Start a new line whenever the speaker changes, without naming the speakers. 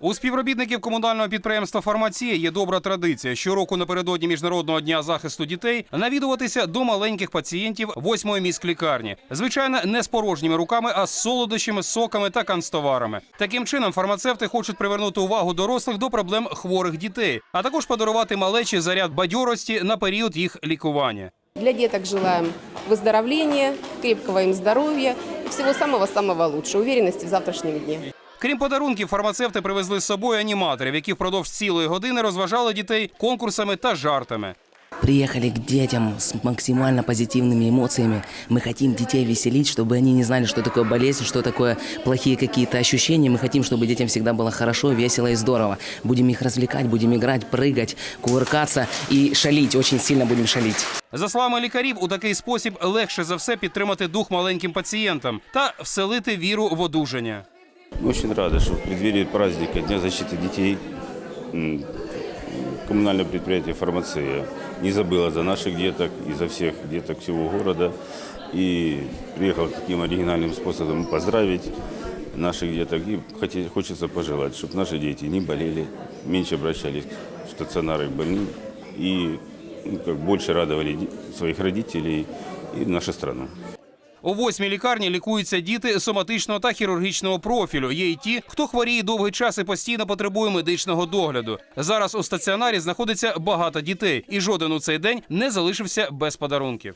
У співробітників комунального підприємства Фармація є добра традиція щороку напередодні міжнародного дня захисту дітей навідуватися до маленьких пацієнтів восьмої міськлікарні. Звичайно, не з порожніми руками, а з солодощами, соками та канцтоварами. Таким чином, фармацевти хочуть привернути увагу дорослих до проблем хворих дітей, а також подарувати малечі заряд бадьорості на період їх лікування.
Для деток желаем выздоровления, крепкого им здоровья и всего самого-самого лучшего, уверенности в завтрашнем дне.
Крім подарунків, фармацевти привезли з собою аніматорів, які впродовж цілої години розважали дітей конкурсами та жартами.
Приехали к детям с максимально позитивными эмоциями. Мы хотим детей веселить, чтобы они не знали, что такое болезнь, что такое плохие какие-то ощущения. Мы хотим, чтобы детям всегда было хорошо, весело и здорово. Будем их развлекать, будем играть, прыгать, кувыркаться и шалить. Очень сильно будем шалить.
За словами лікарів, у такий спосіб легше за все підтримати дух маленьким пацієнтам та вселити віру в одужання.
Очень рады, что в преддверии праздника Дня защиты детей коммунальное предприятие «Фармация» не забыло за наших деток и за всех деток всего города. И приехал таким оригинальным способом поздравить наших деток. И хочется пожелать, чтобы наши дети не болели, меньше обращались в стационары к больным и ну, как больше радовали своих родителей и нашу страну.
У восьмій лікарні лікуються діти соматичного та хірургічного профілю. Є й ті, хто хворіє довгий час і постійно потребує медичного догляду. Зараз у стаціонарі знаходиться багато дітей, і жоден у цей день не залишився без подарунків.